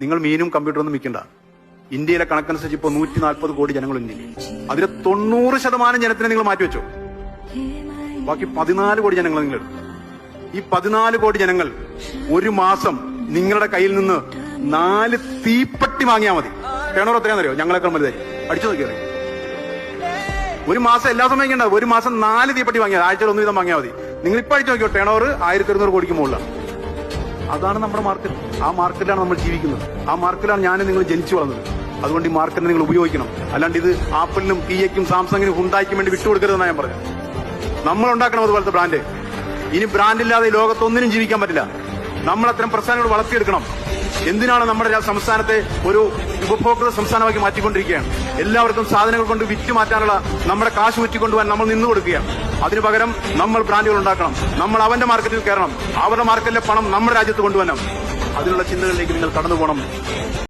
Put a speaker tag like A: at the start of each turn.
A: നിങ്ങൾ മീനും കമ്പ്യൂട്ടറും ഒന്നും വിൽക്കണ്ട. ഇന്ത്യയിലെ കണക്കനുസരിച്ച് ഇപ്പോൾ നൂറ്റി നാൽപ്പത് കോടി ജനങ്ങൾ ഇന്ത്യയിൽ. അതിൽ തൊണ്ണൂറ് ശതമാനം ജനത്തിനെ നിങ്ങൾ മാറ്റിവെച്ചോ. ബാക്കി പതിനാല് കോടി ജനങ്ങൾ നിങ്ങൾ ഈ പതിനാല് കോടി ജനങ്ങൾ ഒരു മാസം നിങ്ങളുടെ കയ്യിൽ നിന്ന് നാല് തീപ്പട്ടി വാങ്ങിയാൽ മതി. ടേണോർ എത്രയാണെന്നറിയോ? ഞങ്ങളെക്കാൾ വലുതായി. അടിച്ചു നോക്കിയത് ഒരു മാസം എല്ലാ സമയം ഒരു മാസം നാല് തീപ്പട്ടി വാങ്ങിയാൽ ആഴ്ചയിൽ ഒന്ന് വീതം വാങ്ങിയാൽ മതി. നിങ്ങൾ ഇപ്പൊ അടിച്ചു നോക്കിയോ ടേണോർ ആയിരത്തി ഒരുന്നൂറ് കോടിക്ക് മുകളിലാണ്. അതാണ് നമ്മുടെ മാർക്കറ്റ് ആ മാർക്കറ്റിലാണ് നമ്മൾ ജീവിക്കുന്നത്. ആ മാർക്കറ്റിലാണ് ഞാൻ നിങ്ങൾ ജനിച്ചു വളർന്നത്. അതുകൊണ്ട് ഈ മാർക്കറ്റ് നിങ്ങൾ ഉപയോഗിക്കണം. അല്ലാണ്ട് ഇത് ആപ്പിളിനും കിയയ്ക്കും സാംസങ്ങിനും ഹുണ്ടായിക്കും വേണ്ടി വിട്ടുകൊടുക്കരുതെന്നാണ് ഞാൻ പറഞ്ഞത് നമ്മൾ ഉണ്ടാക്കണം അതുപോലത്തെ ബ്രാൻഡ് ഇനി ബ്രാൻഡില്ലാതെ ലോകത്തൊന്നിനും ജീവിക്കാൻ പറ്റില്ല. നമ്മൾ അത്തരം പ്രസ്ഥാനങ്ങൾ വളർത്തിയെടുക്കണം. എന്തിനാണ് നമ്മുടെ സംസ്ഥാനത്തെ ഒരു ഉപഭോക്തൃ സംസ്ഥാനമാക്കി മാറ്റിക്കൊണ്ടിരിക്കുകയാണ്? എല്ലാവർക്കും സാധനങ്ങൾ കൊണ്ട് വിറ്റ് മാറ്റാനുള്ള നമ്മുടെ കാശ് വിറ്റിക്കൊണ്ടുപോകാൻ നമ്മൾ നിന്നു കൊടുക്കുകയാണ്. അതിനു പകരം നമ്മൾ ബ്രാൻഡുകൾ ഉണ്ടാക്കണം. നമ്മൾ അവന്റെ മാർക്കറ്റിൽ കയറണം. അവരുടെ മാർക്കറ്റിലെ പണം നമ്മുടെ രാജ്യത്ത് കൊണ്ടുവരണം. അതിനുള്ള ചിന്തകളിലേക്ക് നിങ്ങൾ കടന്നു പോകണം